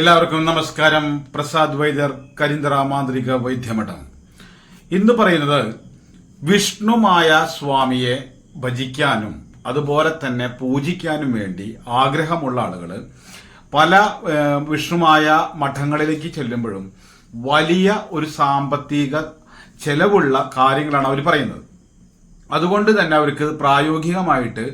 എല്ലാവർക്കും നമസ്കാരം. പ്രസാദ് വൈദ്യർ കരിന്തറ മാന്ത്രിക വൈദ്യമഠം. ഇന്ന് പറയുന്നത് വിഷ്ണുമായ സ്വാമിയെ ഭജിക്കാനും അതുപോലെ തന്നെ പൂജിക്കാനും വേണ്ടി ആഗ്രഹമുള്ള ആളുകൾ പല വിഷ്ണുമായ മഠങ്ങളിലേക്ക് ചെല്ലുമ്പോഴും വലിയ ഒരു സാമ്പത്തിക ചെലവുള്ള കാര്യങ്ങളാണ് അവർ പറയുന്നത്. അതുകൊണ്ട് തന്നെ അവർക്ക് പ്രായോഗികമായിട്ട്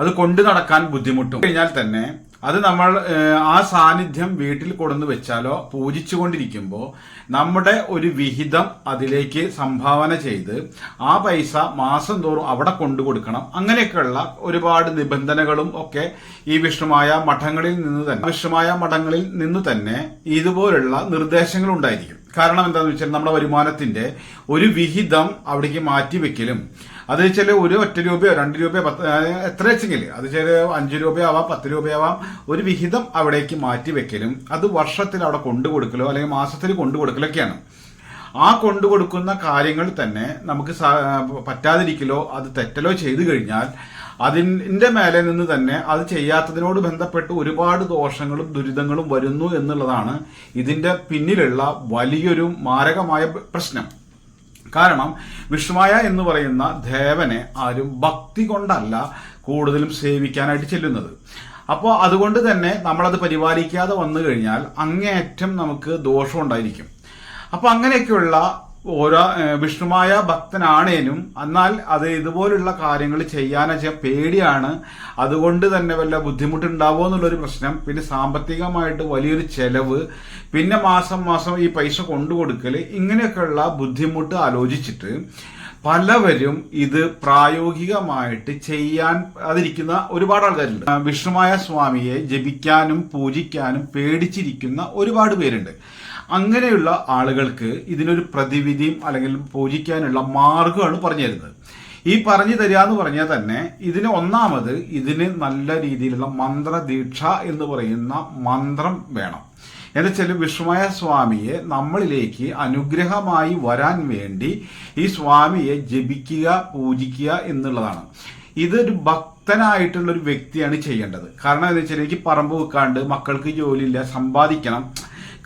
അത് കൊണ്ടു നടക്കാൻ ബുദ്ധിമുട്ടും. കഴിഞ്ഞാൽ തന്നെ അത് നമ്മൾ ആ സാന്നിധ്യം വീട്ടിൽ കൊണ്ടുവന്ന് വെച്ചാലോ പൂജിച്ചുകൊണ്ടിരിക്കുമ്പോൾ നമ്മുടെ ഒരു വിഹിതം അതിലേക്ക് സംഭാവന ചെയ്ത് ആ പൈസ മാസം തോറും അവിടെ കൊണ്ടു കൊടുക്കണം. അങ്ങനെയൊക്കെയുള്ള ഒരുപാട് നിബന്ധനകളും ഒക്കെ ഈ വിഷ്ണുമായ മഠങ്ങളിൽ നിന്ന് തന്നെ വിഷ്ണുമായ മഠങ്ങളിൽ നിന്ന് തന്നെ ഇതുപോലുള്ള നിർദ്ദേശങ്ങൾ ഉണ്ടായിരിക്കും. കാരണം എന്താണെന്ന് വെച്ചാൽ നമ്മുടെ വരുമാനത്തിന്റെ ഒരു വിഹിതം അവിടേക്ക് മാറ്റിവെക്കലും അത് വെച്ചാൽ ഒരു ഒറ്റ രൂപയോ രണ്ട് രൂപയോ പത്ത് എത്ര വെച്ചെങ്കിൽ അത് ചില അഞ്ച് രൂപയാവാം പത്ത് രൂപയാവാം. ഒരു വിഹിതം അവിടേക്ക് മാറ്റി വെക്കലും അത് വർഷത്തിൽ അവിടെ കൊണ്ടു കൊടുക്കലോ അല്ലെങ്കിൽ മാസത്തിൽ കൊണ്ടു കൊടുക്കലൊക്കെയാണ്. ആ കൊണ്ടു കൊടുക്കുന്ന കാര്യങ്ങൾ തന്നെ നമുക്ക് പറ്റാതിരിക്കലോ അത് തെറ്റലോ ചെയ്തു കഴിഞ്ഞാൽ അതിന്റെ മേലെ നിന്ന് തന്നെ അത് ചെയ്യാത്തതിനോട് ബന്ധപ്പെട്ട് ഒരുപാട് ദോഷങ്ങളും ദുരിതങ്ങളും വരുന്നു എന്നുള്ളതാണ് ഇതിന്റെ പിന്നിലുള്ള വലിയൊരു മാരകമായ പ്രശ്നം. കാരണം വിഷ്ണുമായ എന്ന് പറയുന്ന ദേവനെ ആരും ഭക്തി കൊണ്ടല്ല കൂടുതലും സേവിക്കാനായിട്ട് ചെല്ലുന്നത്. അപ്പോൾ അതുകൊണ്ട് തന്നെ നമ്മളത് പരിപാലിക്കാതെ വന്നു കഴിഞ്ഞാൽ അങ്ങേയറ്റം നമുക്ക് ദോഷം ഉണ്ടായിരിക്കും അപ്പൊ അങ്ങനെയൊക്കെയുള്ള ഓരോ വിഷ്ണുമായ ഭക്തനാണേനും എന്നാൽ അത് ഇതുപോലുള്ള കാര്യങ്ങൾ ചെയ്യാൻ പേടിയാണ്. അതുകൊണ്ട് തന്നെ വല്ല ബുദ്ധിമുട്ടുണ്ടാവോ എന്നുള്ളൊരു പ്രശ്നം. പിന്നെ സാമ്പത്തികമായിട്ട് വലിയൊരു ചെലവ്. പിന്നെ മാസം മാസം ഈ പൈസ കൊണ്ടു കൊണ്ടുകൊടുക്കൽ ഇങ്ങനെയൊക്കെയുള്ള ബുദ്ധിമുട്ട് ആലോചിച്ചിട്ട് പലവരും ഇത് പ്രായോഗികമായിട്ട് ചെയ്യാൻ അതിരിക്കുന്ന ഒരുപാട് ആൾക്കാരുണ്ട്. വിഷ്ണുമായ സ്വാമിയെ ജപിക്കാനും പൂജിക്കാനും പേടിച്ചിരിക്കുന്ന ഒരുപാട് പേരുണ്ട്. അങ്ങനെയുള്ള ആളുകൾക്ക് ഇതിനൊരു പ്രതിവിധിയും അല്ലെങ്കിൽ പൂജിക്കാനുള്ള മാർഗമാണ് പറഞ്ഞു തരുന്നത്. ഈ പറഞ്ഞു തരിക എന്ന് പറഞ്ഞാൽ തന്നെ ഇതിന് ഒന്നാമത് ഇതിന് നല്ല രീതിയിലുള്ള മന്ത്രദീക്ഷ എന്ന് പറയുന്ന മന്ത്രം വേണം. എന്ന് വെച്ചാൽ വിഷ്ണുമായ സ്വാമിയെ നമ്മളിലേക്ക് അനുഗ്രഹമായി വരാൻ വേണ്ടി ഈ സ്വാമിയെ ജപിക്കുക പൂജിക്കുക എന്നുള്ളതാണ്. ഇതൊരു ഭക്തനായിട്ടുള്ള ഒരു വ്യക്തിയാണ് ചെയ്യേണ്ടത്. കാരണം എന്താ വെച്ചാൽ എനിക്ക് പറമ്പ് വെക്കാണ്ട് മക്കൾക്ക് ജോലിയില്ല സമ്പാദിക്കണം.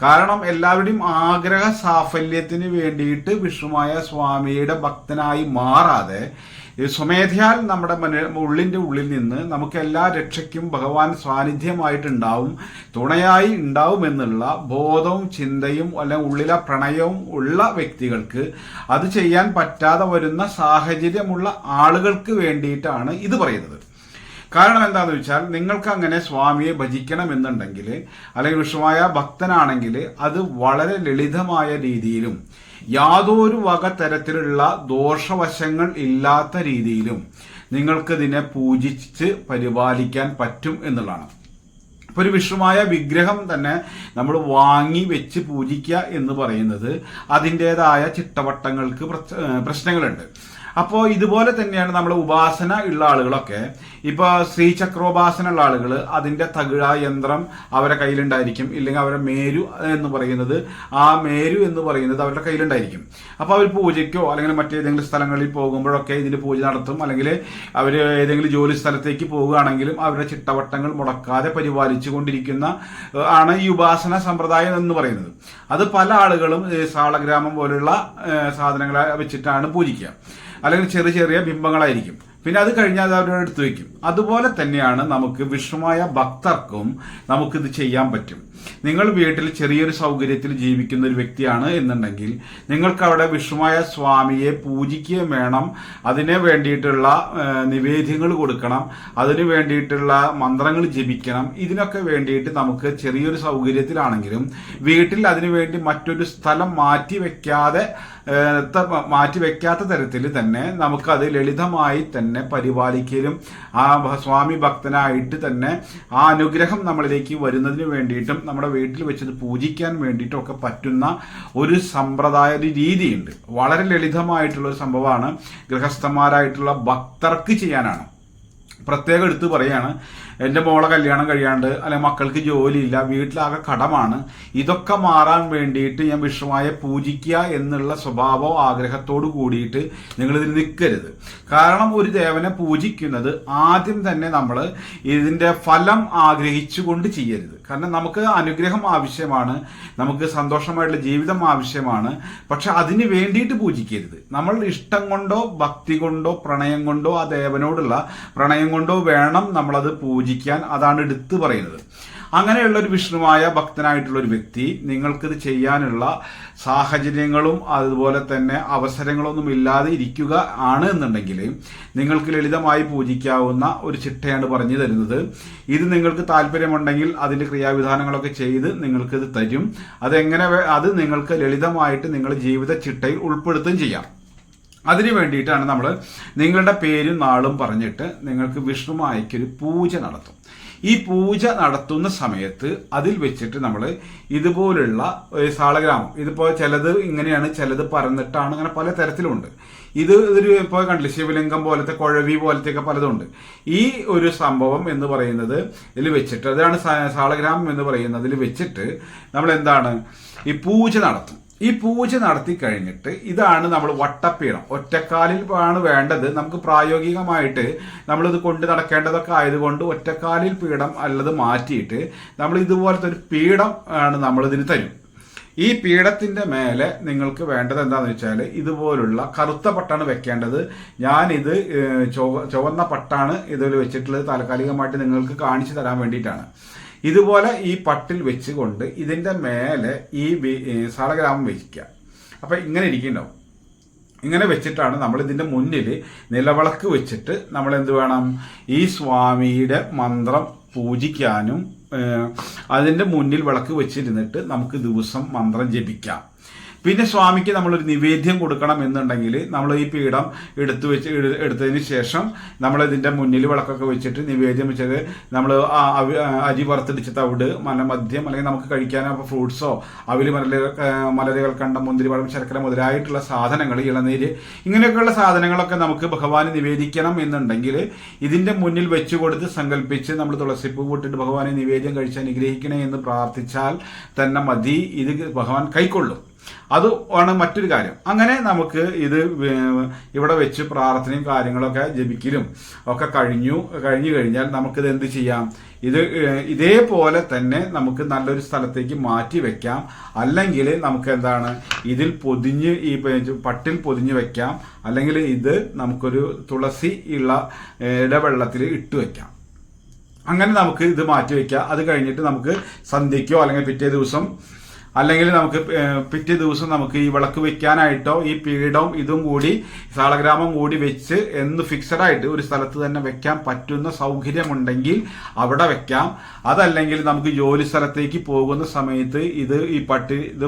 കാരണം എല്ലാവരുടെയും ആഗ്രഹ സാഫല്യത്തിന് വേണ്ടിയിട്ട് വിഷ്ണുമായ സ്വാമിയുടെ ഭക്തനായി മാറാതെ സ്വമേധയാൽ നമ്മുടെ മന- ഉള്ളിന്റെ ഉള്ളിൽ നിന്ന് നമുക്ക് എല്ലാ രക്ഷയ്ക്കും ഭഗവാൻ സാന്നിധ്യമായിട്ടുണ്ടാവും തുണയായി ഉണ്ടാവും എന്നുള്ള ബോധവും ചിന്തയും അല്ലെങ്കിൽ ഉള്ളിലെ പ്രണയവും ഉള്ള വ്യക്തികൾക്ക് അത് ചെയ്യാൻ പറ്റാതെ വരുന്ന സാഹചര്യമുള്ള ആളുകൾക്ക് വേണ്ടിയിട്ടാണ് ഇത് പറയുന്നത്. കാരണം എന്താണെന്ന് വെച്ചാൽ നിങ്ങൾക്ക് അങ്ങനെ സ്വാമിയെ ഭജിക്കണം ഭജിക്കണമെന്നുണ്ടെങ്കിൽ അല്ലെങ്കിൽ വിഷമായ ഭക്തനാണെങ്കിൽ അത് വളരെ ലളിതമായ രീതിയിലും യാതൊരു വക തരത്തിലുള്ള ദോഷവശങ്ങൾ ഇല്ലാത്ത രീതിയിലും നിങ്ങൾക്കിതിനെ പൂജിച്ച് പരിപാലിക്കാൻ പറ്റും എന്നുള്ളതാണ്. ഇപ്പൊ ഒരു വിഷ്ണുമായ വിഗ്രഹം തന്നെ നമ്മൾ വാങ്ങി വെച്ച് പൂജിക്കുക എന്ന് പറയുന്നത് അതിന്റെതായ ചിട്ടവട്ടങ്ങൾക്ക് പ്രശ്നങ്ങളുണ്ട്. അപ്പോൾ ഇതുപോലെ തന്നെയാണ് നമ്മൾ ഉപാസന ഉള്ള ആളുകളൊക്കെ. ഇപ്പൊ ശ്രീചക്രോപാസന ഉള്ള ആളുകൾ അതിന്റെ തകിഴ യന്ത്രം അവരെ കയ്യിലുണ്ടായിരിക്കും. ഇല്ലെങ്കിൽ അവരെ മേരു എന്ന് പറയുന്നത് ആ മേരു എന്ന് പറയുന്നത് അവരുടെ കയ്യിലുണ്ടായിരിക്കും. അപ്പോൾ അവർ പൂജയ്ക്കോ അല്ലെങ്കിൽ മറ്റേതെങ്കിലും സ്ഥലങ്ങളിൽ പോകുമ്പോഴൊക്കെ ഇതിന് പൂജ നടത്തും. അല്ലെങ്കിൽ അവർ ഏതെങ്കിലും ജോലി സ്ഥലത്തേക്ക് പോവുകയാണെങ്കിലും അവരുടെ ചിട്ടവട്ടങ്ങൾ മുടക്കാതെ പരിപാലിച്ചു കൊണ്ടിരിക്കുന്ന ആണ് ഈ ഉപാസന സമ്പ്രദായം എന്ന് പറയുന്നത്. അത് പല ആളുകളും സാളഗ്രാമം പോലുള്ള സാധനങ്ങളെ വെച്ചിട്ടാണ് പൂജിക്കുക. അല്ലെങ്കിൽ ചെറിയ ചെറിയ ബിംബങ്ങളായിരിക്കും. പിന്നെ അത് കഴിഞ്ഞാൽ അത് അവരുടെ എടുത്തു വയ്ക്കും. അതുപോലെ തന്നെയാണ് നമുക്ക് വിഷ്ണുമായ ഭക്തർക്കും നമുക്കിത് ചെയ്യാൻ പറ്റും. നിങ്ങൾ വീട്ടിൽ ചെറിയൊരു സൗകര്യത്തിൽ ജീവിക്കുന്ന ഒരു വ്യക്തിയാണ് എന്നുണ്ടെങ്കിൽ നിങ്ങൾക്ക് അവിടെ വിഷ്ണുമായ സ്വാമിയെ പൂജിക്കുകയും വേണം. അതിനു വേണ്ടിയിട്ടുള്ള നിവേദ്യങ്ങൾ കൊടുക്കണം. അതിനു വേണ്ടിയിട്ടുള്ള മന്ത്രങ്ങൾ ജപിക്കണം. ഇതിനൊക്കെ വേണ്ടിയിട്ട് നമുക്ക് ചെറിയൊരു സൗകര്യത്തിലാണെങ്കിലും വീട്ടിൽ അതിനു വേണ്ടി മറ്റൊരു സ്ഥലം മാറ്റി വെക്കാതെ മാറ്റി വെക്കാത്ത തരത്തിൽ തന്നെ നമുക്കത് ലളിതമായി തന്നെ പരിപാലിക്കലും ആ സ്വാമി ഭക്തനായിട്ട് തന്നെ ആ അനുഗ്രഹം നമ്മളിലേക്ക് വരുന്നതിന് വേണ്ടിയിട്ടും നമ്മുടെ വീട്ടിൽ വെച്ചത് പൂജിക്കാൻ വേണ്ടിയിട്ടൊക്കെ പറ്റുന്ന ഒരു സമ്പ്രദായ രീതിയുണ്ട്. വളരെ ലളിതമായിട്ടുള്ള ഒരു സംഭവമാണ്. ഗൃഹസ്ഥന്മാരായിട്ടുള്ള ഭക്തർക്ക് ചെയ്യാനാണ്. പ്രത്യേകം എടുത്തു പറയാണ് എന്റെ മോളെ കല്യാണം കഴിയാണ്ട് അല്ലെങ്കിൽ മക്കൾക്ക് ജോലിയില്ല വീട്ടിലാകെ കടമാണ്. ഇതൊക്കെ മാറാൻ വേണ്ടിയിട്ട് ഞാൻ വിഷ്ണുവായെ പൂജിക്കുക എന്നുള്ള സ്വഭാവോ ആഗ്രഹത്തോട് കൂടിയിട്ട് നിങ്ങൾ ഇതിൽ നിൽക്കരുത്. കാരണം ഒരു ദേവനെ പൂജിക്കുന്നത് ആദ്യം തന്നെ നമ്മൾ ഇതിന്റെ ഫലം ആഗ്രഹിച്ചുകൊണ്ട് ചെയ്യരുത്. കാരണം നമുക്ക് അനുഗ്രഹം ആവശ്യമാണ് നമുക്ക് സന്തോഷമായിട്ടുള്ള ജീവിതം ആവശ്യമാണ് പക്ഷെ അതിന് വേണ്ടിയിട്ട് പൂജിക്കരുത്. നമ്മൾ ഇഷ്ടം കൊണ്ടോ ഭക്തി കൊണ്ടോ പ്രണയം കൊണ്ടോ ആ ദേവനോടുള്ള പ്രണയം കൊണ്ടോ വേണം നമ്മളത് പൂജിക്കാൻ അതാണ് എടുത്തു പറയുന്നത്. അങ്ങനെയുള്ള ഒരു വിഷ്ണുവായ ഭക്തനായിട്ടുള്ള ഒരു വ്യക്തി നിങ്ങൾക്കിത് ചെയ്യാനുള്ള സാഹചര്യങ്ങളും അതുപോലെ തന്നെ അവസരങ്ങളൊന്നും ഇല്ലാതെ ഇരിക്കുക ആണ് എന്നുണ്ടെങ്കിൽ നിങ്ങൾക്ക് ലളിതമായി പൂജിക്കാവുന്ന ഒരു ചിട്ടയാണ് പറഞ്ഞു തരുന്നത്. ഇത് നിങ്ങൾക്ക് താല്പര്യമുണ്ടെങ്കിൽ അതിന്റെ ക്രിയാവിധാനങ്ങളൊക്കെ ചെയ്ത് നിങ്ങൾക്കിത് തരും. അതെങ്ങനെ അത് നിങ്ങൾക്ക് ലളിതമായിട്ട് നിങ്ങളുടെ ജീവിത ചിട്ടയിൽ ഉൾപ്പെടുത്തുകയും ചെയ്യാം. അതിനു വേണ്ടിയിട്ടാണ് നമ്മൾ നിങ്ങളുടെ പേരും നാളും പറഞ്ഞിട്ട് നിങ്ങൾക്ക് വിഷ്ണുമായ്ക്കൊരു പൂജ നടത്തും. ഈ പൂജ നടത്തുന്ന സമയത്ത് അതിൽ വെച്ചിട്ട് നമ്മൾ ഇതുപോലുള്ള ഒരു സാളഗ്രാമം ഇതിപ്പോൾ ചിലത് ഇങ്ങനെയാണ് ചിലത് പറന്നിട്ടാണ് അങ്ങനെ പല തരത്തിലുണ്ട്. ഇത് ഇതൊരു ഇപ്പോൾ കണ്ടില്ല ശിവലിംഗം പോലത്തെ കുഴവി പോലത്തെ ഒക്കെ പലതുണ്ട്. ഈ ഒരു സംഭവം എന്ന് പറയുന്നത് ഇതിൽ വെച്ചിട്ട് അതാണ് സാളഗ്രാമം എന്ന് പറയുന്നതിൽ വെച്ചിട്ട് നമ്മൾ എന്താണ് ഈ പൂജ നടത്തും. ഈ പൂജ നടത്തി കഴിഞ്ഞിട്ട് ഇതാണ് നമ്മൾ വട്ടപ്പീണം ഒറ്റക്കാലിൽ ആണ് വേണ്ടത്. നമുക്ക് പ്രായോഗികമായിട്ട് നമ്മളിത് കൊണ്ട് നടക്കേണ്ടതൊക്കെ ആയതുകൊണ്ട് ഒറ്റക്കാലിൽ പീഠം അല്ലത് മാറ്റിയിട്ട് നമ്മൾ ഇതുപോലത്തെ ഒരു പീഠം ആണ് നമ്മളിതിന് തരും. ഈ പീഠത്തിന്റെ മേലെ നിങ്ങൾക്ക് വേണ്ടത് എന്താണെന്ന് വെച്ചാൽ ഇതുപോലുള്ള കറുത്ത പട്ടാണ് വെക്കേണ്ടത്. ഞാനിത് ചുവ- ചുവന്ന പട്ടാണ് ഇതിൽ വെച്ചിട്ടുള്ളത്. താൽക്കാലികമായിട്ട് നിങ്ങൾക്ക് കാണിച്ചു തരാൻ വേണ്ടിയിട്ടാണ്. ഇതുപോലെ ഈ പട്ടിൽ വെച്ചുകൊണ്ട് ഇതിന്റെ മേലെ ഈ സാളഗ്രാമം വയ്ക്കുക അപ്പം ഇങ്ങനെ ഇരിക്കുന്നുണ്ടാവും ഇങ്ങനെ വെച്ചിട്ടാണ് നമ്മൾ ഇതിന്റെ മുന്നിൽ നിലവിളക്ക് വെച്ചിട്ട് നമ്മൾ എന്ത് വേണം? ഈ സ്വാമിയുടെ മന്ത്രം പൂജിക്കാനും അതിന്റെ മുന്നിൽ വിളക്ക് വെച്ചിരുന്നിട്ട് നമുക്ക് ദിവസം മന്ത്രം ജപിക്കാം. പിന്നെ സ്വാമിക്ക് നമ്മളൊരു നിവേദ്യം കൊടുക്കണം എന്നുണ്ടെങ്കിൽ നമ്മൾ ഈ പീഠം എടുത്തു വെച്ച് എടുത്തതിന് ശേഷം നമ്മൾ ഇതിന്റെ മുന്നിൽ വിളക്കൊക്കെ വെച്ചിട്ട് നിവേദ്യം വെച്ചത് നമ്മൾ അരി വറുത്തടിച്ച തവിട് മല മദ്യം അല്ലെങ്കിൽ നമുക്ക് കഴിക്കാൻ ഫ്രൂട്ട്സോ അവിൽ മലരുകൾ മലരുകൾ കണ്ട മുന്തിരി പഴം ശർക്കര മുതലായിട്ടുള്ള സാധനങ്ങൾ ഇളനീര് ഇങ്ങനെയൊക്കെയുള്ള സാധനങ്ങളൊക്കെ നമുക്ക് ഭഗവാന് നിവേദിക്കണം എന്നുണ്ടെങ്കിൽ ഇതിന്റെ മുന്നിൽ വെച്ചു കൊടുത്ത് സങ്കല്പിച്ച് നമ്മൾ തുളസിപ്പൂ കൂട്ടിട്ട് ഭഗവാനെ നിവേദ്യം കഴിച്ച് അനുഗ്രഹിക്കണേ എന്ന് പ്രാർത്ഥിച്ചാൽ തന്നെ മതി. ഇത് ഭഗവാൻ കൈക്കൊള്ളും. അത് ആണ് മറ്റൊരു കാര്യം. അങ്ങനെ നമുക്ക് ഇത് ഇവിടെ വെച്ച് പ്രാർത്ഥനയും കാര്യങ്ങളൊക്കെ ജപിക്കലും ഒക്കെ കഴിഞ്ഞു കഴിഞ്ഞു കഴിഞ്ഞാൽ നമുക്കിത് എന്ത് ചെയ്യാം? ഇത് ഇതേപോലെ തന്നെ നമുക്ക് നല്ലൊരു സ്ഥലത്തേക്ക് മാറ്റി വെക്കാം. അല്ലെങ്കിൽ നമുക്ക് എന്താണ് ഇതിൽ പൊതിഞ്ഞ് ഈ പട്ടിൽ പൊതിഞ്ഞ് വെക്കാം. അല്ലെങ്കിൽ ഇത് നമുക്കൊരു തുളസി ഉള്ള ഇടവെള്ളത്തിൽ ഇട്ട് വെക്കാം. അങ്ങനെ നമുക്ക് ഇത് മാറ്റി വെക്കാം. അത് കഴിഞ്ഞിട്ട് നമുക്ക് സന്ധ്യയ്ക്കോ അല്ലെങ്കിൽ പിറ്റേ ദിവസം അല്ലെങ്കിൽ നമുക്ക് പിറ്റേ ദിവസം നമുക്ക് ഈ വിളക്ക് വെക്കാനായിട്ടോ ഈ പീഠവും ഇതും കൂടി സാളഗ്രാമം കൂടി വെച്ച് എന്ന് ഫിക്സഡ് ആയിട്ട് ഒരു സ്ഥലത്ത് തന്നെ വെക്കാൻ പറ്റുന്ന സൗകര്യമുണ്ടെങ്കിൽ അവിടെ വെക്കാം. അതല്ലെങ്കിൽ നമുക്ക് ജോലി സ്ഥലത്തേക്ക് പോകുന്ന സമയത്ത് ഇത് ഈ പട്ടി ഇത്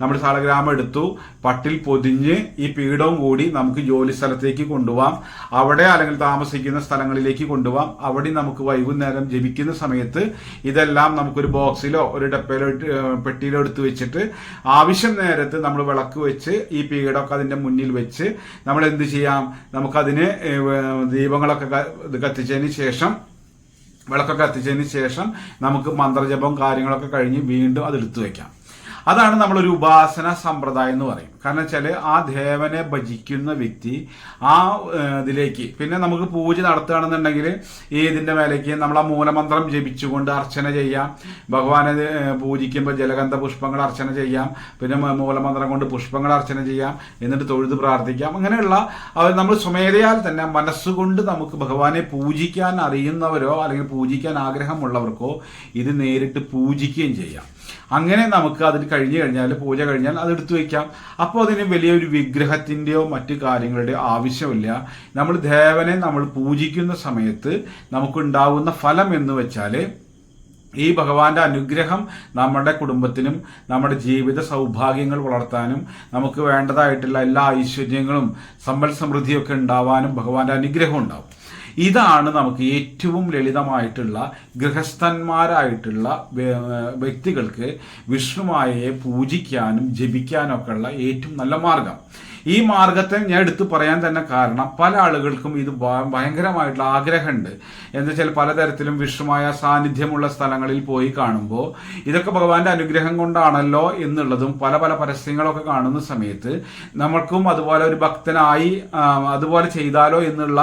നമ്മുടെ സാളഗ്രാമം എടുത്തു പട്ടിൽ പൊതിഞ്ഞ് ഈ പീഠവും കൂടി നമുക്ക് ജോലി സ്ഥലത്തേക്ക് കൊണ്ടുപോകാം അവിടെ അല്ലെങ്കിൽ താമസിക്കുന്ന സ്ഥലങ്ങളിലേക്ക് കൊണ്ടുപോകാം അവിടെ നമുക്ക് വൈകുന്നേരം ജപിക്കുന്ന സമയത്ത് ഇതെല്ലാം നമുക്കൊരു ബോക്സിലോ ഒരു ഡപ്പയിലോ പെട്ടിയിലോ എടുത്ത് വെച്ചിട്ട് ആവശ്യം നേരത്ത് നമ്മൾ വിളക്ക് വെച്ച് ഈ പീഠമൊക്കെ അതിന്റെ മുന്നിൽ വെച്ച് നമ്മൾ എന്ത് ചെയ്യാം? നമുക്കതിന് ദീപങ്ങളൊക്കെ കത്തിച്ചതിന് ശേഷം വിളക്കൊക്കെ കത്തിച്ചതിന് ശേഷം നമുക്ക് മന്ത്രജപം കാര്യങ്ങളൊക്കെ കഴിഞ്ഞ് വീണ്ടും അത് എടുത്തു വെക്കാം. അതാണ് നമ്മളൊരു ഉപാസന സമ്പ്രദായം എന്ന് പറയും. കാരണം വെച്ചാൽ ആ ദേവനെ ഭജിക്കുന്ന വ്യക്തി ആ ഇതിലേക്ക് പിന്നെ നമുക്ക് പൂജ നടത്തുകയാണെന്നുണ്ടെങ്കിൽ ഏതിന്റെ മേലേക്ക്? നമ്മൾ ആ മൂലമന്ത്രം ജപിച്ചുകൊണ്ട് അർച്ചന ചെയ്യാം. ഭഗവാനെ പൂജിക്കുമ്പോൾ ജലഗന്ധ പുഷ്പങ്ങൾ അർച്ചന ചെയ്യാം. പിന്നെ മൂലമന്ത്രം കൊണ്ട് പുഷ്പങ്ങൾ അർച്ചന ചെയ്യാം. എന്നിട്ട് തൊഴുത് പ്രാർത്ഥിക്കാം. അങ്ങനെയുള്ള നമ്മൾ സ്വമേധയാൽ തന്നെ മനസ്സുകൊണ്ട് നമുക്ക് ഭഗവാനെ പൂജിക്കാൻ അറിയുന്നവരോ അല്ലെങ്കിൽ പൂജിക്കാൻ ആഗ്രഹമുള്ളവർക്കോ ഇത് നേരിട്ട് പൂജിക്കുകയും ചെയ്യാം. അങ്ങനെ നമുക്ക് അതിന് കഴിഞ്ഞു കഴിഞ്ഞാൽ പൂജ കഴിഞ്ഞാൽ അത് എടുത്തു വയ്ക്കാം. അപ്പോൾ അതിന് വലിയൊരു വിഗ്രഹത്തിന്റെയോ മറ്റു കാര്യങ്ങളുടെയോ ആവശ്യമില്ല. നമ്മൾ ദേവനെ നമ്മൾ പൂജിക്കുന്ന സമയത്ത് നമുക്കുണ്ടാവുന്ന ഫലം എന്ന് വെച്ചാൽ ഈ ഭഗവാന്റെ അനുഗ്രഹം നമ്മുടെ കുടുംബത്തിനും നമ്മുടെ ജീവിത സൗഭാഗ്യങ്ങൾ വളർത്താനും നമുക്ക് വേണ്ടതായിട്ടുള്ള എല്ലാ ഐശ്വര്യങ്ങളും സമ്പൽ സമൃദ്ധിയൊക്കെ ഉണ്ടാവാനും ഭഗവാന്റെ അനുഗ്രഹം ഉണ്ടാവും. ഇതാണ് നമുക്ക് ഏറ്റവും ലളിതമായിട്ടുള്ള ഗൃഹസ്ഥന്മാരായിട്ടുള്ള വ്യക്തികൾക്ക് വിഷ്ണുമായയെ പൂജിക്കാനും ജപിക്കാനും ഒക്കെ ഏറ്റവും നല്ല മാർഗം. ഈ മാർഗത്തെ ഞാൻ എടുത്തു പറയാൻ തന്നെ കാരണം പല ആളുകൾക്കും ഇത് ഭയങ്കരമായിട്ടുള്ള ആഗ്രഹമുണ്ട്. എന്ന് വെച്ചാൽ പലതരത്തിലും വിഷമായ സാന്നിധ്യമുള്ള സ്ഥലങ്ങളിൽ പോയി കാണുമ്പോൾ ഇതൊക്കെ ഭഗവാന്റെ അനുഗ്രഹം കൊണ്ടാണല്ലോ എന്നുള്ളതും പല പല പരസ്യങ്ങളൊക്കെ കാണുന്ന സമയത്ത് നമ്മൾക്കും അതുപോലെ ഒരു ഭക്തനായി അതുപോലെ ചെയ്താലോ എന്നുള്ള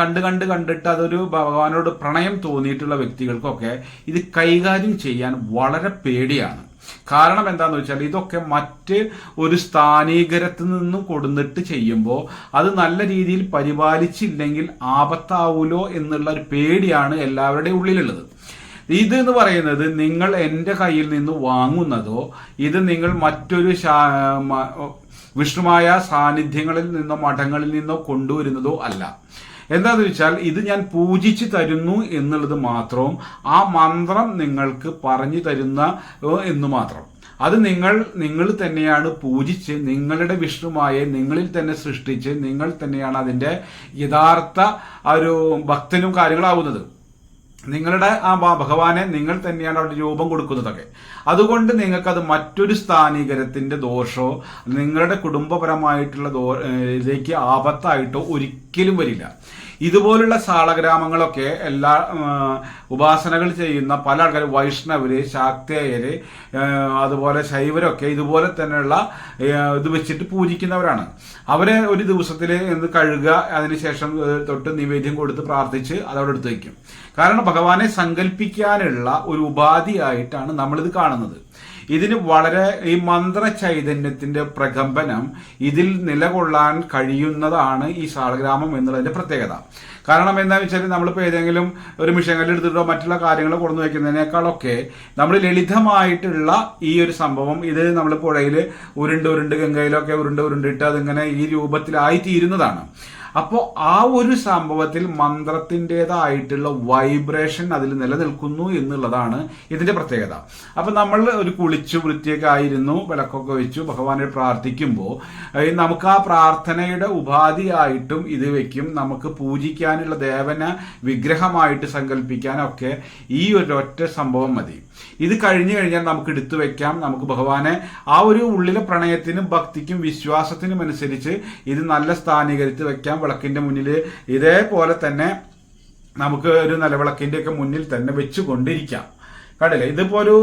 കണ്ട് കണ്ട് കണ്ടിട്ട് അതൊരു ഭഗവാനോട് പ്രണയം തോന്നിയിട്ടുള്ള വ്യക്തികൾക്കൊക്കെ ഇത് കൈകാര്യം ചെയ്യാൻ വളരെ പേടിയാണ്. കാരണം എന്താന്ന് വെച്ചാൽ ഇതൊക്കെ മറ്റ് ഒരു സ്ഥാനീകരത്തിൽ നിന്നും കൊടുന്നിട്ട് ചെയ്യുമ്പോൾ അത് നല്ല രീതിയിൽ പരിപാലിച്ചില്ലെങ്കിൽ ആപത്താവൂലോ എന്നുള്ള ഒരു പേടിയാണ് എല്ലാവരുടെയും ഉള്ളിലുള്ളത്. ഇത് എന്ന് പറയുന്നത് നിങ്ങൾ എന്റെ കയ്യിൽ നിന്ന് വാങ്ങുന്നതോ ഇത് നിങ്ങൾ മറ്റൊരു വിഷ്ണുമായ സാന്നിധ്യങ്ങളിൽ നിന്നോ മഠങ്ങളിൽ നിന്നോ കൊണ്ടുവരുന്നതോ അല്ല. എന്താന്ന് വെച്ചാൽ ഇത് ഞാൻ പൂജിച്ച് തരുന്നു എന്നുള്ളത് മാത്രവും ആ മന്ത്രം നിങ്ങൾക്ക് പറഞ്ഞു തരുന്ന എന്ന് മാത്രം. അത് നിങ്ങൾ നിങ്ങൾ തന്നെയാണ് പൂജിച്ച് നിങ്ങളുടെ വിഷ്ണുമായെ നിങ്ങളിൽ തന്നെ സൃഷ്ടിച്ച് നിങ്ങൾ തന്നെയാണ് അതിന്റെ യഥാർത്ഥ ഒരു ഭക്തനും കാര്യങ്ങളാവുന്നത് നിങ്ങളുടെ ആ ഭഗവാനെ നിങ്ങൾ തന്നെയാണ് അവിടെ രൂപം കൊടുക്കുന്നതൊക്കെ. അതുകൊണ്ട് നിങ്ങൾക്കത് മറ്റൊരു സ്ഥാനീകരത്തിന്റെ ദോഷോ നിങ്ങളുടെ കുടുംബപരമായിട്ടുള്ള ദോ ഇതിലേക്ക് ആപത്തായിട്ടോ ഒരിക്കലും വരില്ല. ഇതുപോലുള്ള സാളഗ്രാമങ്ങളൊക്കെ എല്ലാ ഉപാസനകൾ ചെയ്യുന്ന പല ആൾക്കാർ വൈഷ്ണവര് ശാക്തേയര് അതുപോലെ ശൈവരൊക്കെ ഇതുപോലെ തന്നെയുള്ള ഇത് വെച്ചിട്ട് പൂജിക്കുന്നവരാണ്. അവരെ ഒരു ദിവസത്തിൽ എന്ത് കഴുകുക അതിനുശേഷം തൊട്ട് നിവേദ്യം കൊടുത്ത് പ്രാർത്ഥിച്ച് അതവിടെ എടുത്ത് വയ്ക്കും. കാരണം ഭഗവാനെ സങ്കല്പിക്കാനുള്ള ഒരു ഉപാധിയായിട്ടാണ് നമ്മളിത് കാണുന്നത്. ഇതിന് വളരെ ഈ മന്ത്ര ചൈതന്യത്തിന്റെ പ്രകമ്പനം ഇതിൽ നിലകൊള്ളാൻ കഴിയുന്നതാണ് ഈ ശാളഗ്രാമം എന്നുള്ളതിന്റെ പ്രത്യേകത. കാരണം എന്താണെന്ന് വെച്ചാൽ നമ്മളിപ്പോൾ ഏതെങ്കിലും ഒരു മിഷങ്ങളിൽ എടുത്തിട്ടോ മറ്റുള്ള കാര്യങ്ങൾ കൊണ്ടു വയ്ക്കുന്നതിനേക്കാളൊക്കെ നമ്മൾ ലളിതമായിട്ടുള്ള ഈ ഒരു സംഭവം ഇത് നമ്മൾ പുഴയിൽ ഉരുണ്ട് ഉരുണ്ട് ഗംഗയിലൊക്കെ ഉരുണ്ട് ഉരുണ്ടിട്ട് അതിങ്ങനെ ഈ രൂപത്തിലായി തീരുന്നതാണ് അപ്പോൾ ആ ഒരു സംഭവത്തിൽ മന്ത്രത്തിന്റെതായിട്ടുള്ള വൈബ്രേഷൻ അതിൽ നിലനിൽക്കുന്നു എന്നുള്ളതാണ് ഇതിന്റെ പ്രത്യേകത. അപ്പം നമ്മൾ ഒരു കുളിച്ചു വൃത്തിയൊക്കെ ആയിരുന്നു വിളക്കൊക്കെ വെച്ചു ഭഗവാനെ പ്രാർത്ഥിക്കുമ്പോൾ നമുക്ക് ആ പ്രാർത്ഥനയുടെ ഉപാധിയായിട്ടും ഇത് വെക്കും. നമുക്ക് പൂജിക്കാനുള്ള ദേവന വിഗ്രഹമായിട്ട് സങ്കല്പിക്കാനൊക്കെ ഈ ഒരൊറ്റ സംഭവം മതി. ഇത് കഴിഞ്ഞു കഴിഞ്ഞാൽ നമുക്ക് എടുത്തു വെക്കാം. നമുക്ക് ഭഗവാനെ ആ ഒരു ഉള്ളിലെ പ്രണയത്തിനും ഭക്തിക്കും വിശ്വാസത്തിനും അനുസരിച്ച് ഇത് നല്ല സ്ഥാനീകരിച്ച് വെക്കാം. വിളക്കിന്റെ മുന്നിൽ ഇതേപോലെ തന്നെ നമുക്ക് ഒരു നിലവിളക്കിന്റെ ഒക്കെ മുന്നിൽ തന്നെ വെച്ച് കൊണ്ടിരിക്കാം കണ്ടില്ലേ? ഇതിപ്പോ ഒരു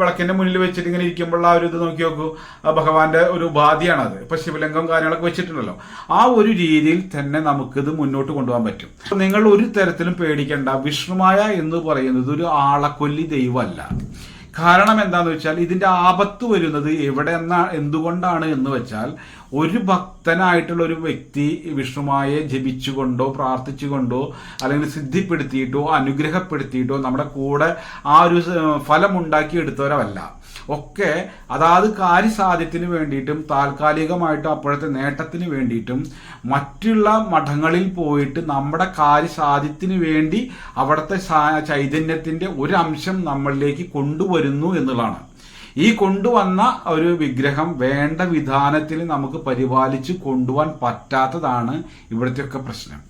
വിളക്കിന്റെ മുന്നിൽ വെച്ചിട്ട് ഇങ്ങനെ ഇരിക്കുമ്പോൾ ആ ഒരു ഇത് നോക്കി നോക്കൂ. ഭഗവാന്റെ ഒരു ഉപാധിയാണ് അത് ഇപ്പൊ ശിവലിംഗം കാര്യങ്ങളൊക്കെ വെച്ചിട്ടുണ്ടല്ലോ. ആ ഒരു രീതിയിൽ തന്നെ നമുക്കിത് മുന്നോട്ട് കൊണ്ടുപോകാൻ പറ്റും. നിങ്ങൾ ഒരു തരത്തിലും പേടിക്കേണ്ട. വിഷ്ണുമായ എന്ന് പറയുന്നത് ഒരു ആളക്കൊല്ലി ദൈവമല്ല. കാരണം എന്താന്ന് വെച്ചാൽ ഇതിന്റെ ആപത്ത് വരുന്നത് എവിടെ എന്നാ എന്തുകൊണ്ടാണ് എന്ന് വെച്ചാൽ ഒരു ഭക്തനായിട്ടുള്ള ഒരു വ്യക്തി വിഷ്ണുമായെ ജപിച്ചുകൊണ്ടോ പ്രാർത്ഥിച്ചുകൊണ്ടോ അല്ലെങ്കിൽ സിദ്ധിപ്പെടുത്തിയിട്ടോ അനുഗ്രഹപ്പെടുത്തിയിട്ടോ നമ്മുടെ കൂടെ ആ ഒരു ഫലമുണ്ടാക്കി ഫലം ഉണ്ടാക്കിയെടുത്തവരല്ല ഒക്കെ അതാത് കാര്യസാധ്യത്തിന് വേണ്ടിയിട്ടും താൽക്കാലികമായിട്ടും അപ്പോഴത്തെ നേട്ടത്തിന് വേണ്ടിയിട്ടും മറ്റുള്ള മഠങ്ങളിൽ പോയിട്ട് നമ്മുടെ കാര്യസാധ്യത്തിന് വേണ്ടി അവിടുത്തെ ചൈതന്യത്തിന്റെ ഒരു അംശം നമ്മളിലേക്ക് കൊണ്ടുവരുന്നു എന്നുള്ളതാണ്. ഈ കൊണ്ടുവന്ന ഒരു വിഗ്രഹം വേണ്ട വിധാനത്തിൽ നമുക്ക് പരിപാലിച്ച് കൊണ്ടുപോകാൻ പറ്റാത്തതാണ് ഇവിടുത്തെയൊക്കെ പ്രശ്നം.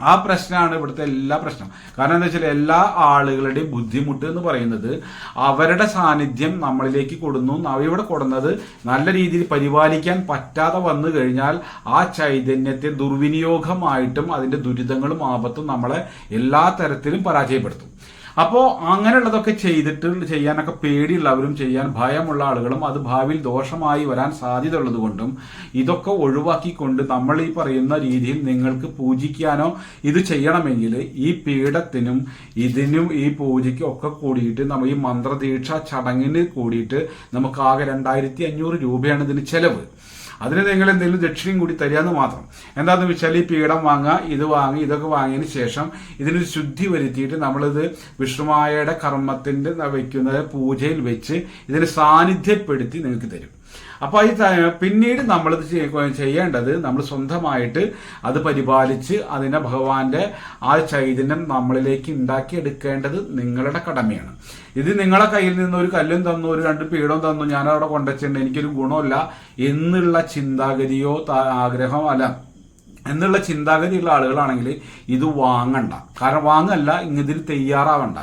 ആ പ്രശ്നമാണ് ഇവിടുത്തെ എല്ലാ പ്രശ്നം. കാരണം എന്താ വെച്ചാൽ എല്ലാ ആളുകളുടെയും ബുദ്ധിമുട്ട് എന്ന് പറയുന്നത് അവരുടെ സാന്നിധ്യം നമ്മളിലേക്ക് കൊടുന്നു. ഇവിടെ കൊടുന്നത് നല്ല രീതിയിൽ പരിപാലിക്കാൻ പറ്റാതെ വന്നു കഴിഞ്ഞാൽ ആ ചൈതന്യത്തെ ദുർവിനിയോഗമായിട്ടും അതിന്റെ ദുരിതങ്ങളും ആപത്തും നമ്മളെ എല്ലാ തരത്തിലും പരാജയപ്പെടുത്തും. അപ്പോൾ അങ്ങനെയുള്ളതൊക്കെ ചെയ്തിട്ട് ചെയ്യാനൊക്കെ പേടിയുള്ളവരും ചെയ്യാൻ ഭയമുള്ള ആളുകളും അത് ഭാവിയിൽ ദോഷമായി വരാൻ സാധ്യത ഉള്ളതുകൊണ്ടും ഇതൊക്കെ ഒഴിവാക്കിക്കൊണ്ട് നമ്മൾ ഈ പറയുന്ന രീതിയിൽ നിങ്ങൾക്ക് പൂജിക്കാനോ ഇത് ചെയ്യണമെങ്കിൽ ഈ പീഠത്തിനും ഇതിനും ഈ പൂജയ്ക്കും ഒക്കെ കൂടിയിട്ട് നമ്മൾ ഈ മന്ത്രദീക്ഷ ചടങ്ങിന് കൂടിയിട്ട് നമുക്ക് ആകെ രണ്ടായിരത്തി അഞ്ഞൂറ് രൂപയാണ് ഇതിന് ചെലവ്. അതിന് നിങ്ങൾ എന്തെങ്കിലും ദക്ഷിണയും കൂടി തരികയെന്ന് മാത്രം. എന്താന്ന് വെച്ചാൽ ഈ പീഠം വാങ്ങുക ഇത് വാങ്ങി ഇതൊക്കെ വാങ്ങിയതിന് ശേഷം ഇതിനൊരു ശുദ്ധി വരുത്തിയിട്ട് നമ്മളിത് വിഷ്ണുമായയുടെ കർമ്മത്തിന്റെ വയ്ക്കുന്ന പൂജയിൽ വെച്ച് ഇതിനെ സാന്നിധ്യപ്പെടുത്തി നിങ്ങൾക്ക് തരും. അപ്പോൾ ഈ പിന്നീട് നമ്മളിത് ചെയ്യ- ചെയ്യേണ്ടത് നമ്മൾ സ്വന്തമായിട്ട് അത് പരിപാലിച്ച് അതിനെ ഭഗവാന്റെ ആ ചൈതന്യം നമ്മളിലേക്ക് ഉണ്ടാക്കിയെടുക്കേണ്ടത് നിങ്ങളുടെ കടമയാണ്. ഇത് നിങ്ങളെ കയ്യിൽ നിന്ന് ഒരു കല്ലും തന്നു ഒരു രണ്ട് പീഠവും തന്നു ഞാൻ അവിടെ കൊണ്ടുവച്ചിട്ടുണ്ട് എനിക്കൊരു ഗുണമില്ല എന്നുള്ള ചിന്താഗതിയോ ആഗ്രഹം ആഗ്രഹമോ അല്ല. എന്നുള്ള ചിന്താഗതിയുള്ള ആളുകളാണെങ്കിൽ ഇത് വാങ്ങണ്ട. കാരണം വാങ്ങല്ല ഇതിൽ തയ്യാറാവണ്ട.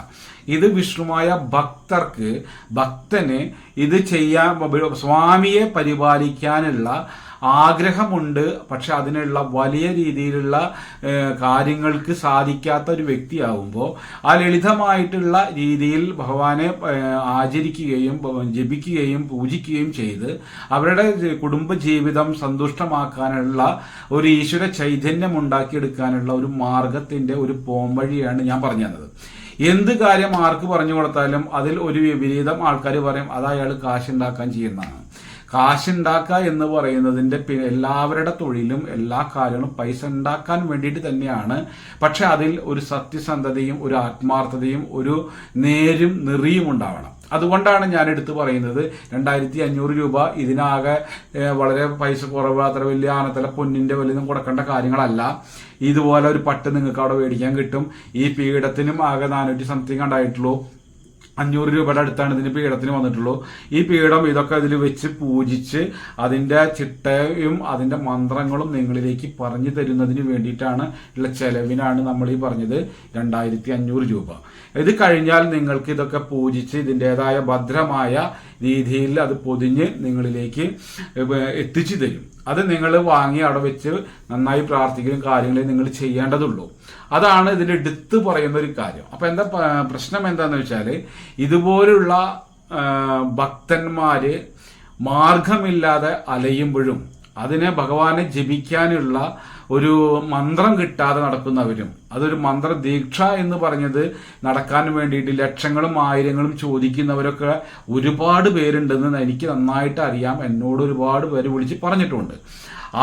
ഇത് വിഷ്ണുമായ ഭക്തർക്ക് ഭക്തന് ഇത് ചെയ്യാൻ സ്വാമിയെ പരിപാലിക്കാനുള്ള ആഗ്രഹമുണ്ട് പക്ഷെ അതിനുള്ള വലിയ രീതിയിലുള്ള കാര്യങ്ങൾക്ക് സാധിക്കാത്ത ഒരു വ്യക്തിയാകുമ്പോൾ ആ ലളിതമായിട്ടുള്ള രീതിയിൽ ഭഗവാനെ ആചരിക്കുകയും ജപിക്കുകയും പൂജിക്കുകയും ചെയ്ത് അവരുടെ കുടുംബജീവിതം കുടുംബ ജീവിതം സന്തുഷ്ടമാക്കാനുള്ള ഒരു ഈശ്വര ചൈതന്യം ഉണ്ടാക്കിയെടുക്കാനുള്ള ഒരു മാർഗത്തിന്റെ ഒരു പോംവഴിയാണ് ഞാൻ പറഞ്ഞു തന്നത്. എന്ത് കാര്യം ആർക്ക് പറഞ്ഞു കൊടുത്താലും അതിൽ ഒരു വിപരീതം ആൾക്കാർ പറയും അത് അയാൾ കാശുണ്ടാക്കാൻ ചെയ്യുന്നതാണ്. കാശുണ്ടാക്കുക എന്ന് പറയുന്നതിന്റെ പിന്നെ എല്ലാവരുടെ തൊഴിലും എല്ലാ കാര്യങ്ങളും പൈസ ഉണ്ടാക്കാൻ വേണ്ടിയിട്ട് തന്നെയാണ്. പക്ഷെ അതിൽ ഒരു സത്യസന്ധതയും ഒരു ആത്മാർത്ഥതയും ഒരു നേരും നെറിയും ഉണ്ടാവണം. അതുകൊണ്ടാണ് ഞാൻ എടുത്തു പറയുന്നത് രണ്ടായിരത്തി അഞ്ഞൂറ് രൂപ ഇതിനാകെ വളരെ പൈസ കുറവ് അത്ര വലിയ ആനത്തല പൊന്നിന്റെ വലിയ കൊടുക്കേണ്ട കാര്യങ്ങളല്ല. ഇതുപോലെ ഒരു പട്ട് നിങ്ങൾക്ക് അവിടെ മേടിക്കാൻ കിട്ടും. ഈ പീഠത്തിനും ആകെ നാനൂറ്റി സംതിങ് ഉണ്ടായിട്ടുള്ളൂ. അഞ്ഞൂറ് രൂപയുടെ അടുത്താണ് ഇതിന് പീഠത്തിന് വന്നിട്ടുള്ളൂ. ഈ പീഠം ഇതൊക്കെ ഇതിൽ വെച്ച് പൂജിച്ച് അതിന്റെ ചിട്ടയും അതിന്റെ മന്ത്രങ്ങളും നിങ്ങളിലേക്ക് പറഞ്ഞു തരുന്നതിന് വേണ്ടിയിട്ടാണ് ഉള്ള ചെലവിനാണ് നമ്മൾ ഈ പറഞ്ഞത് രണ്ടായിരത്തി അഞ്ഞൂറ് രൂപ. ഇത് കഴിഞ്ഞാൽ നിങ്ങൾക്ക് ഇതൊക്കെ പൂജിച്ച് ഇതിന്റെതായ ഭദ്രമായ രീതിയിൽ അത് പൊതിഞ്ഞ് നിങ്ങളിലേക്ക് എത്തിച്ചു തരും. അത് നിങ്ങൾ വാങ്ങി അവിടെ വെച്ച് നന്നായി പ്രാർത്ഥിക്കുകയും കാര്യങ്ങളെ നിങ്ങൾ ചെയ്യേണ്ടതുള്ളൂ. അതാണ് ഇതിൽ എടുത്തു പറയുന്ന ഒരു കാര്യം. അപ്പോൾ എന്താ പ്രശ്നം എന്താന്ന് വെച്ചാൽ ഇതുപോലുള്ള ഭക്തന്മാർ മാർഗമില്ലാതെ അലയുമ്പോഴും അതിനെ ഭഗവാനെ ജപിക്കാനുള്ള ഒരു മന്ത്രം കിട്ടാതെ നടക്കുന്നവരും അതൊരു മന്ത്രദീക്ഷ എന്ന് പറഞ്ഞത് നടക്കാൻ വേണ്ടിയിട്ട് ലക്ഷങ്ങളും ആയിരങ്ങളും ചോദിക്കുന്നവരൊക്കെ ഒരുപാട് പേരുണ്ടെന്ന് എനിക്ക് നന്നായിട്ട് അറിയാം. എന്നോട് ഒരുപാട് പേര് വിളിച്ച് പറഞ്ഞിട്ടുണ്ട്.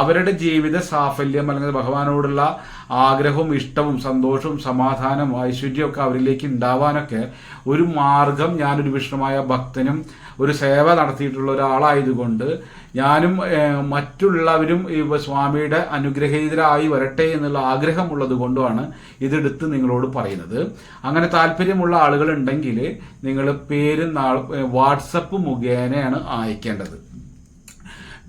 അവരുടെ ജീവിത സാഫല്യം അല്ലെങ്കിൽ ഭഗവാനോടുള്ള ആഗ്രഹവും ഇഷ്ടവും സന്തോഷവും സമാധാനവും ഐശ്വര്യവും ഒക്കെ അവരിലേക്ക് ഉണ്ടാവാനൊക്കെ ഒരു മാർഗം ഞാനൊരു വിഷ്ണുമായ ഭക്തനും ഒരു സേവ നടത്തിയിട്ടുള്ള ഒരാളായതുകൊണ്ട് ഞാനും മറ്റുള്ളവരും ഈ സ്വാമിയുടെ അനുഗ്രഹീതരായി വരട്ടെ എന്നുള്ള ആഗ്രഹമുള്ളത് കൊണ്ടുമാണ് ഇതെടുത്ത് നിങ്ങളോട് പറയുന്നത്. അങ്ങനെ താല്പര്യമുള്ള ആളുകൾ ഉണ്ടെങ്കിൽ നിങ്ങൾ പേര് വാട്സപ്പ് മുഖേനയാണ് അയക്കേണ്ടത്.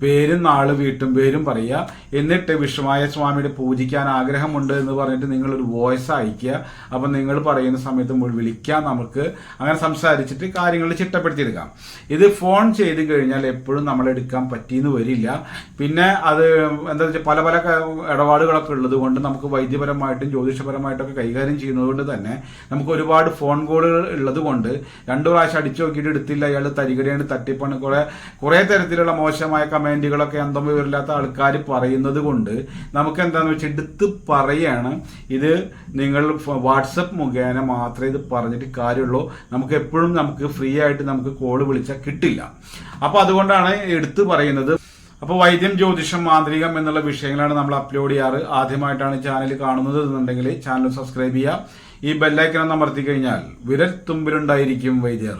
പേരും നാൾ വീട്ടും പേരും പറയുക. എന്നിട്ട് വിഷ്ണുമായ സ്വാമിയുടെ പൂജിക്കാൻ ആഗ്രഹമുണ്ട് എന്ന് പറഞ്ഞിട്ട് നിങ്ങൾ ഒരു വോയിസ് അയക്കുക അപ്പം നിങ്ങൾ പറയുന്ന സമയത്ത് വിളിക്കാം നമുക്ക്. അങ്ങനെ സംസാരിച്ചിട്ട് കാര്യങ്ങൾ ചിട്ടപ്പെടുത്തിയെടുക്കാം. ഇത് ഫോൺ ചെയ്ത് കഴിഞ്ഞാൽ എപ്പോഴും നമ്മൾ എടുക്കാൻ പറ്റിയെന്ന് വരില്ല. പിന്നെ അത് എന്താ വെച്ചാൽ പല പല ഇടപാടുകളൊക്കെ ഉള്ളത് കൊണ്ട് നമുക്ക് വൈദ്യപരമായിട്ടും ജ്യോതിഷപരമായിട്ടൊക്കെ കൈകാര്യം ചെയ്യുന്നത് കൊണ്ട് തന്നെ നമുക്ക് ഒരുപാട് ഫോൺ കോളുകൾ ഉള്ളത് കൊണ്ട് രണ്ടു പ്രാവശ്യം അടിച്ചു നോക്കിയിട്ട് എടുത്തില്ല. അയാൾ തരികടയാണ് തട്ടിപ്പാണ്. കുറെ കുറെ തരത്തിലുള്ള മോശമായ കമന്റുകളൊക്കെ എന്തോ വിവരമില്ലാത്ത ആൾക്കാർ പറയുന്നത് കൊണ്ട് നമുക്ക് എന്താണെന്ന് വെച്ചാൽ എടുത്ത് പറയാണ്. ഇത് നിങ്ങൾ വാട്സപ്പ് മുഖേന മാത്രമേ ഇത് പറഞ്ഞിട്ട് കാര്യമുള്ളൂ. നമുക്ക് എപ്പോഴും നമുക്ക് ഫ്രീ ആയിട്ട് നമുക്ക് കോൾ വിളിച്ചാൽ കിട്ടില്ല. അപ്പൊ അതുകൊണ്ടാണ് എടുത്തു പറയുന്നത്. അപ്പോൾ വൈദ്യം ജ്യോതിഷം മാന്ത്രികം എന്നുള്ള വിഷയങ്ങളാണ് നമ്മൾ അപ്ലോഡ് ചെയ്യാറ്. ആദ്യമായിട്ടാണ് ചാനൽ കാണുന്നത് എന്നുണ്ടെങ്കിൽ ചാനൽ സബ്സ്ക്രൈബ് ചെയ്യുക. ഈ ബെല്ലൈക്കൻ അമർത്തി കഴിഞ്ഞാൽ വിരൽ തുമ്പിലുണ്ടായിരിക്കും വൈദ്യർ.